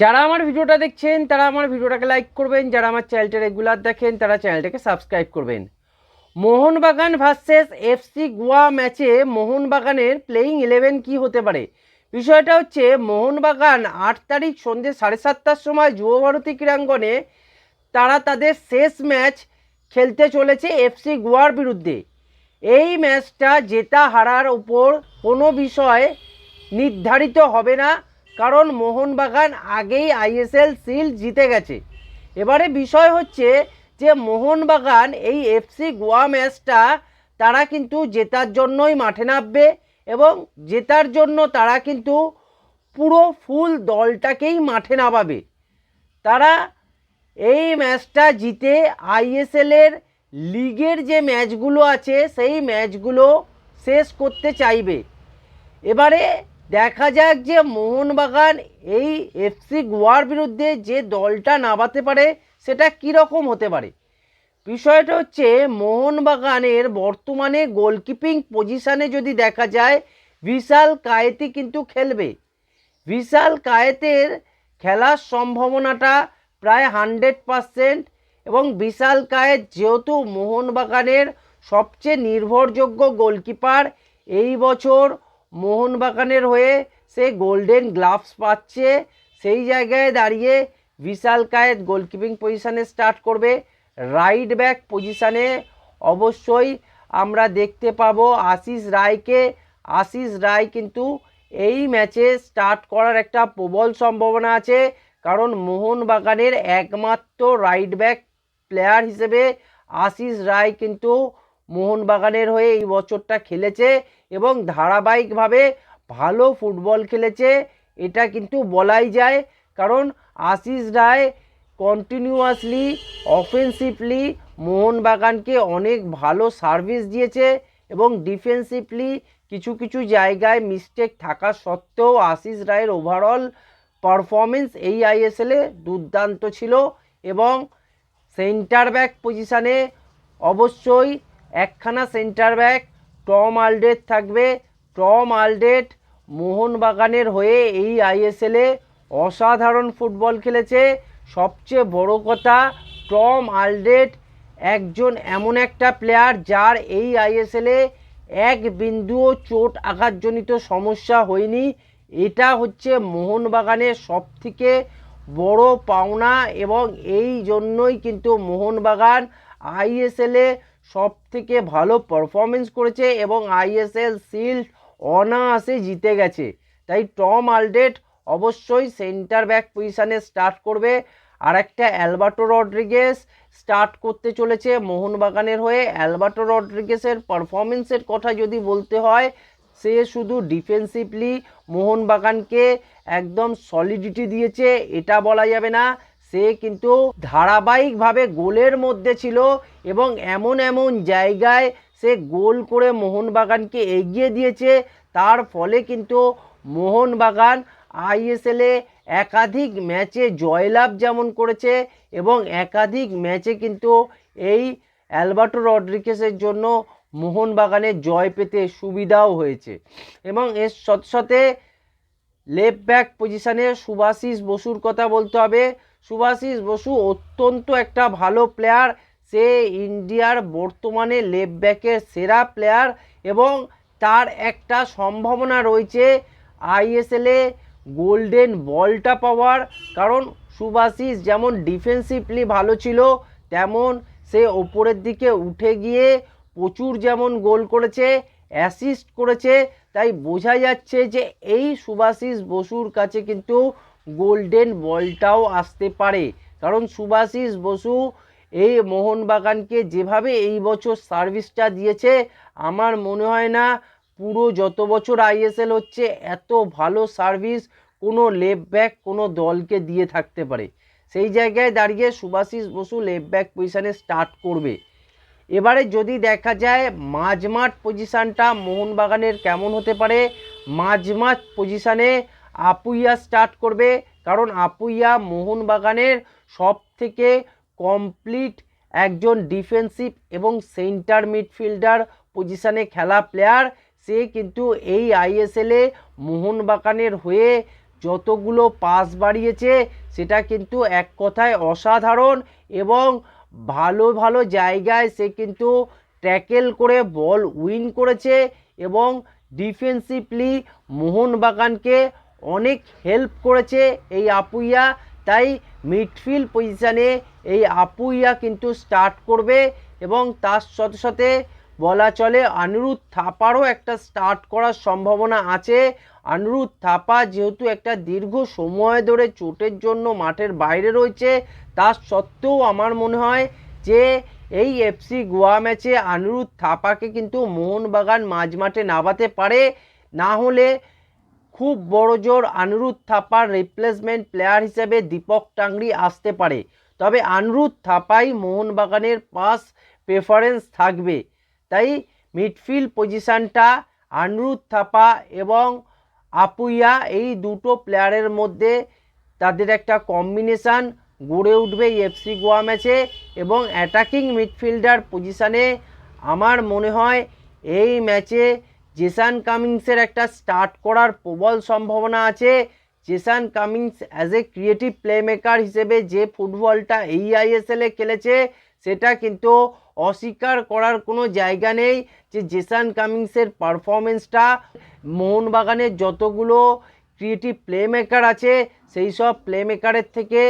যারা আমার ভিডিওটা দেখছেন, তারা আমার ভিডিওটাকে লাইক করবেন। যারা আমার চ্যানেলটা রেগুলার দেখেন, তারা চ্যানেলটাকে সাবস্ক্রাইব করবেন। মোহনবাগান ভার্সেস এফসি গোয়া ম্যাচে মোহনবাগানের প্লেয়িং ইলেভেন কি হতে পারে? বিষয়টা হচ্ছে, মোহনবাগান আট তারিখ সন্ধ্যে সাড়ে সাতটার সময় যুবভারতী ক্রীড়াঙ্গনে তারা তাদের শেষ ম্যাচ খেলতে চলেছে এফসি গোয়ার বিরুদ্ধে। এই ম্যাচটা জেতা হারার উপর কোনো বিষয় নির্ধারিত হবে না। কারণ মোহনবাগান আগেই আইএসএল সিল জিতে গেছে। এবারে বিষয় হচ্ছে যে মোহনবাগান এই এফসি গোয়া ম্যাচটা তারা কিন্তু জেতার জন্যই মাঠে নামবে এবং জেতার জন্য তারা কিন্তু পুরো ফুল দলটাকেই মাঠে নামাবে। তারা এই ম্যাচটা জিতে আইএসএলের লিগের যে ম্যাচগুলো আছে, সেই ম্যাচগুলো শেষ করতে চাইবে। এবারে দেখা যাক যে মোহনবাগান এই এফসি গোয়ার বিরুদ্ধে যে দলটা নামাতে পারে, সেটা কীরকম হতে পারে? বিষয়টা হচ্ছে, মোহনবাগানের বর্তমানে গোলকিপিং পজিশানে যদি দেখা যায়, বিশাল কায়েতি কিন্তু খেলবে। বিশাল কায়েতের খেলার সম্ভাবনাটা প্রায় হান্ড্রেড পারসেন্ট এবং বিশাল কায়েত যেহেতু মোহনবাগানের সবচেয়ে নির্ভরযোগ্য গোলকিপার, এই বছর মোহনবাগানের হয়ে সে গোল্ডেন গ্লাভস পাচ্ছে। সেই জায়গায় দাঁড়িয়ে বিশাল কায়েত গোলকিপিং পজিশানে স্টার্ট করবে। রাইট ব্যাক পজিশানে অবশ্যই আমরা দেখতে পাবো আশিস রায়কে। আশিস রায় কিন্তু এই ম্যাচে স্টার্ট করার একটা প্রবল সম্ভাবনা আছে, কারণ মোহনবাগানের একমাত্র রাইট ব্যাক প্লেয়ার হিসেবে আশিস রায় কিন্তু মোহনবাগানের হয়ে এই বছরটা খেলেছে এবং ধারাবাহিকভাবে ভালো ফুটবল খেলেছে, এটা কিন্তু বলাই যায়। কারণ আশিস রায় কন্টিনিউয়াসলি অফেন্সিভলি মোহনবাগানকে অনেক ভালো সার্ভিস দিয়েছে এবং ডিফেন্সিভলি কিছু কিছু জায়গায় মিস্টেক থাকা সত্ত্বেও আশিস রায়ের ওভারঅল পারফরমেন্স এই আইএসএলে দুর্দান্ত ছিল এবং সেন্টার ব্যাক পজিশানে অবশ্যই একখানা সেন্টার ব্যাক টম আলডেট থাকবে। টম আলডেট মোহনবাগানের হয়ে এই আইএসএলে অসাধারণ ফুটবল খেলেছে। সবচেয়ে বড় কথা, টম আলডেট একজন এমন একটা প্লেয়ার যার এই আইএসএলে এক বিন্দুও চোট আঘাতজনিত সমস্যা হয়নি। এটা হচ্ছে মোহনবাগানের সবথেকে বড় পাওনা এবং এই জন্যই কিন্তু মোহনবাগান আইএসএলে সব থেকে ভালো পারফরমেন্স করেছে এবং আইএসএল শিল্ড অনায়াসে জিতে গেছে। তাই টম আলডেট অবশ্যই সেন্টার ব্যাক পজিশানে স্টার্ট করবে। আর একটা অ্যালবার্টো রড্রিগেস স্টার্ট করতে চলেছে মোহনবাগানের হয়ে। অ্যালবার্টো রড্রিগেসের পারফরমেন্সের কথা যদি বলতে হয়, সে শুধু ডিফেন্সিভলি মোহনবাগানকে একদম সলিডিটি দিয়েছে, এটা বলা যাবে না। সে কিন্তু ধারাবাহিকভাবে গোলের মধ্যে ছিল এবং এমন এমন জায়গায় সে গোল করে মোহনবাগানকে এগিয়ে দিয়েছে। তার ফলে কিন্তু মোহনবাগান আইএসএলে একাধিক ম্যাচে জয়লাভ যেমন করেছে এবং একাধিক ম্যাচে কিন্তু এই অ্যালবার্টো রড্রিকেসের জন্য মোহনবাগানের জয় পেতে সুবিধাও হয়েছে। এবং এর সাথে সাথে লেফট ব্যাক পজিশানে সুভাশিস বসুর কথা বলতে হবে। সুভাশিস বসু অত্যন্ত একটা ভালো প্লেয়ার সে ইন্ডিয়ার বর্তমানে লেফট ব্যাকের সেরা প্লেয়ার এবং তার একটা সম্ভাবনা রয়েছে আইএসএলে গোল্ডেন বলটা পাওয়ার। কারণ সুভাশিস যেমন ডিফেন্সিভলি ভালো ছিল, তেমন সে ওপরের দিকে উঠে গিয়ে প্রচুর যেমন গোল করেছে অ্যাসিস্ট করেছে তাই বোঝা যাচ্ছে যে এই সুভাশিস বসুর কাছে কিন্তু গোল্ডেন বলটাও আসতে পারে। কারণ সুভাশিস বসু এই মোহনবাগানকে যেভাবে এই বছর সার্ভিসটা দিয়েছে, আমার মনে হয় না পুরো যত বছর আইএসএল হচ্ছে এত ভালো সার্ভিস কোনো লেফট ব্যাক কোনো দলকে দিয়ে থাকতে পারে। সেই জায়গায় দাঁড়িয়ে সুভাশিস বসু লেফট ব্যাক পজিশানে স্টার্ট করবে। এবারে যদি দেখা যায় মাঝমাঠ পজিশানটা মোহনবাগানের কেমন হতে পারে, মাঝমাঠ পজিশানে আপুইয়া স্টার্ট করবে, কারণ আপুইয়া মোহনবাগানের সব থেকে কমপ্লিট একজন ডিফেন্সিভ এবং সেন্টার মিডফিল্ডার পজিশানে খেলা প্লেয়ার সে কিন্তু এই আইএসএলে মোহনবাগানের হয়ে যতগুলো পাস বাড়িয়েছে, সেটা কিন্তু এক কথায় অসাধারণ এবং ভালো ভালো জায়গায় সে কিন্তু ট্যাকেল করে বল উইন করেছে এবং ডিফেন্সিভলি মোহনবাগানকে অনেক হেল্প করেছে এই আপুইয়া। তাই মিডফিল্ড পজিশানে এই আপুইয়া কিন্তু স্টার্ট করবে এবং তার সাথে সাথে বলা চলে অনিরুদ্ধ থাপারও একটা স্টার্ট করার সম্ভাবনা আছে। অনিরুদ্ধ থাপা যেহেতু একটা দীর্ঘ সময় ধরে চোটের জন্য মাঠের বাইরে রয়েছে তার সত্ত্বেও আমার মনে হয় যে এই এফসি গোয়া ম্যাচে অনিরুদ্ধ থাপাকে কিন্তু মোহনবাগান মাঝ মাঠে নামাতে পারে। না হলে খুব বড় জোর আনিরুদ্ধ থাপার রিপ্লেসমেন্ট প্লেয়ার হিসেবে দীপক টাংরি আসতে পারে। তবে আনিরুদ্ধ থাপাই মোহনবাগানের পাস প্রেফারেন্স থাকবে। তাই মিডফিল্ড পজিশানটা আনরুদ থাপা এবং আপুইয়া এই দুটো প্লেয়ারের মধ্যে তাদের একটা কম্বিনেশান গড়ে উঠবে এফসি গোয়া ম্যাচে এবং অ্যাটাকিং মিডফিল্ডার পজিশানে আমার মনে হয় এই ম্যাচে জেসান কামিংসের একটা স্টার্ট করার প্রবল সম্ভাবনা আছে। Jason Cummings as a creative playmaker হিসেবে যে ফুটবলটা এই আইএসএলে খেলেছে, সেটা কিন্তু অস্বীকার করার কোনো জায়গা নেই যে জেসান কামিংসের পারফরমেন্সটা। মোহনবাগানের যতগুলো ক্রিয়েটিভ প্লেমেকার আছে, সেই সব প্লেমেকারের থেকে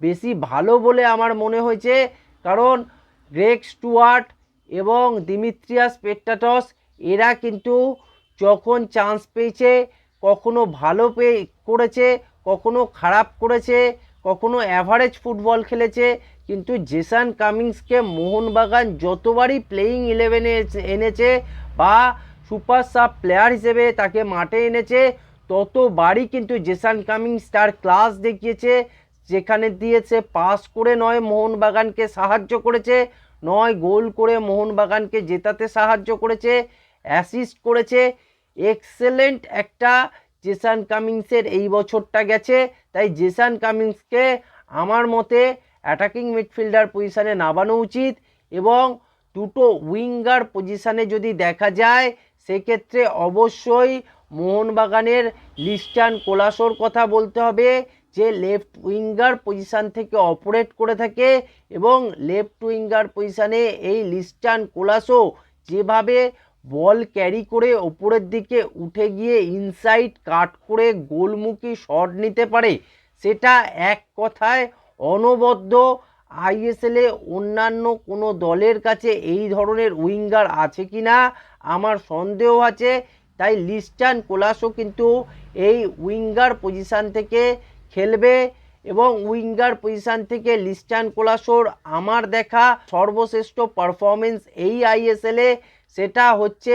বেশি ভালো বলে আমার মনে হয়েছে। কারণ গ্রেক স্টুয়ার্ট এবং দিমিত্রিয়াস পেট্টাটস এরা কিন্তু যখন চান্স পেয়েছে, কখনো ভালো পেয়ে করেছে, কখনো খারাপ করেছে। কখনো অ্যাভারেজ ফুটবল খেলেছে, কিন্তু জেসান কামিংসকে মোহনবাগান যতবারই প্লেয়িং ইলেভেনে এনেছে বা সুপার সাব প্লেয়ার হিসেবে তাকে মাঠে এনেছে, ততবারই কিন্তু জেসান কামিংস তার ক্লাস দেখিয়েছে, যেখানে দিয়েছে পাস করে নয় মোহনবাগানকে সাহায্য করেছে, নয় গোল করে মোহনবাগানকে জেতাতে সাহায্য করেছে অ্যাসিস্ট করেছে এক্সেলেন্ট একটা জেসান কামিংসের এই বছরটা গেছে, তাই জেসান কামিংসকে আমার মতে অ্যাটাকিং মিডফিল্ডার পজিশানে নামানো উচিত এবং দুটো উইঙ্গার পজিশানে যদি দেখা যায়, সেক্ষেত্রে অবশ্যই মোহনবাগানের লিস্টান কোলাসোর কথা বলতে হবে যে লেফট উইঙ্গার পজিশান থেকে অপারেট করে থাকে এবং লেফট উইঙ্গার পজিশানে এই লিস্টান কোলাসো যেভাবে বল ক্যারি করে ওপরের দিকে উঠে গিয়ে ইনসাইড কাট করে গোলমুখী শট নিতে পারে। সেটা এক কথায় অনবদ্য। আইএসএলে অন্যান্য কোনো দলের কাছে এই ধরনের উইঙ্গার আছে কি না, আমার সন্দেহ আছে। তাই লিস্টান কোলাসও কিন্তু এই উইঙ্গার পজিশান থেকে খেলবে এবং উইঙ্গার পজিশান থেকে লিস্টান কোলাসোর আমার দেখা সর্বশ্রেষ্ঠ পারফরমেন্স এই আইএসএলে সেটা হচ্ছে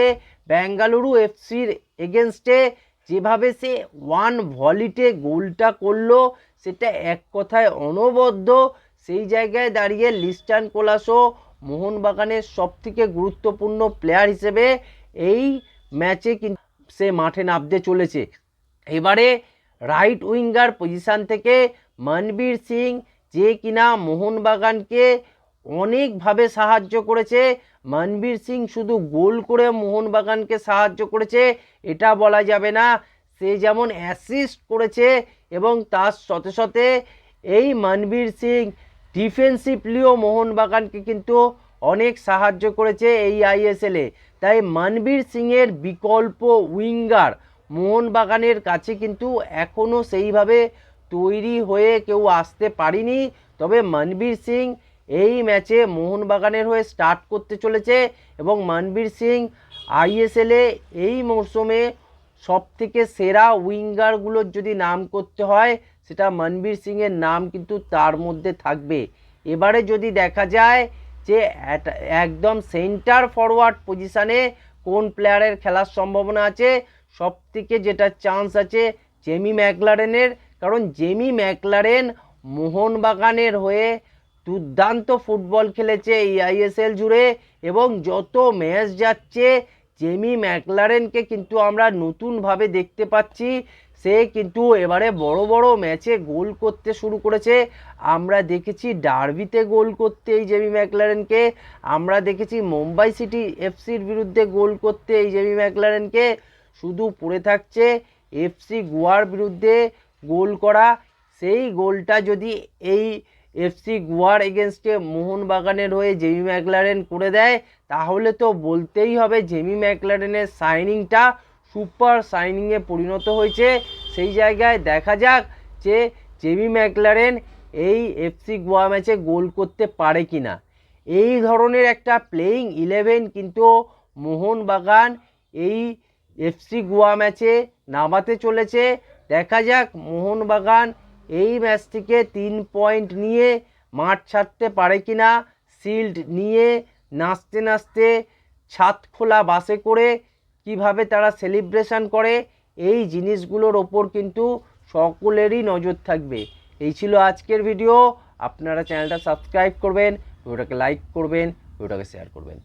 বেঙ্গালুরু এফসির এগেনস্টে যেভাবে সে ওয়ান ভলিটে গোলটা করল, সেটা এক কথায় অনবদ্য। সেই জায়গায় দাঁড়িয়ে লিস্টান কোলাসো মোহনবাগানের সবথেকে গুরুত্বপূর্ণ প্লেয়ার হিসেবে এই ম্যাচে কিন্তু সে মাঠে নামতে চলেছে। এবারে রাইট উইঙ্গার পজিশান থেকে মনবীর সিং, যে কিনা মোহনবাগানকে অনেকভাবে সাহায্য করেছে মনবীর সিং শুধু গোল করে মোহনবাগানকে সাহায্য করেছে, এটা বলা যাবে না। সে যেমন অ্যাসিস্ট করেছে এবং তার সাথে সাথে এই মানবীর সিং ডিফেন্সিভলিও মোহনবাগানকে কিন্তু অনেক সাহায্য করেছে এই আইএসএলে তাই মানবীর সিংয়ের বিকল্প উইঙ্গার মোহনবাগানের কাছে কিন্তু এখনও সেইভাবে তৈরি হয়ে কেউ আসতে পারেনি। তবে মানবীর সিং এই ম্যাচে মোহনবাগানের হয়ে স্টার্ট করতে চলেছে এবং মানবীর সিং আইএসএলে এই মরশুমে সব থেকে সেরা উইঙ্গারগুলোর যদি নাম করতে হয়, সেটা মনবীর সিংয়ের নাম কিন্তু তার মধ্যে থাকবে। এবারে যদি দেখা যায় যে একদম সেন্টার ফরওয়ার্ড পজিশানে কোন প্লেয়ারের খেলার সম্ভাবনা আছে সব থেকে যেটা চান্স আছে জেমি ম্যাকলারেনের, কারণ জেমি ম্যাকলারেন মোহনবাগানের হয়ে দুর্দান্ত ফুটবল খেলেছে এই আইএসএল জুড়ে এবং যত ম্যাচ যাচ্ছে, জেমি ম্যাকলারেনকে কিন্তু আমরা নতুনভাবে দেখতে পাচ্ছি। সে কিন্তু এবারে বড় বড় ম্যাচে গোল করতে শুরু করেছে। আমরা দেখেছি ডার্বিতে গোল করতে এই জেমি ম্যাকলারেনকে। আমরা দেখেছি মুম্বাই সিটি এফসির বিরুদ্ধে গোল করতে এই জেমি ম্যাকলারেনকে। শুধু পড়ে থাকছে এফসি গোয়ার বিরুদ্ধে গোল করা। সেই গোলটা যদি এই এফসি গোয়ার এগেনস্টে মোহনবাগানের হয়ে জেমি ম্যাকলারেন করে দেয়। তাহলে তো বলতেই হবে জেমি ম্যাকলারেনের সাইনিংটা সুপার সাইনিংয়ে পরিণত হয়েছে। সেই জায়গায় দেখা যাক যে জেমি ম্যাকলারেন এই এফসি গোয়া ম্যাচে গোল করতে পারে কি না এই ধরনের একটা প্লেয়িং ইলেভেন কিন্তু মোহনবাগান এই এফসি গোয়া ম্যাচে নামাতে চলেছে। দেখা যাক মোহনবাগান এই ম্যাচ থেকে তিন পয়েন্ট নিয়ে মাঠ ছাড়তে পারে কি না শিল্ড নিয়ে নাচতে নাচতে ছাদ খোলা বাসে করে কীভাবে তারা সেলিব্রেশন করে, এই জিনিসগুলোর ওপর কিন্তু সকলেরই নজর থাকবে। এই ছিল আজকের ভিডিও। আপনারা চ্যানেলটা সাবস্ক্রাইব করবেন, ভিডিওটাকে লাইক করবেন, ভিডিওটাকে শেয়ার করবেন।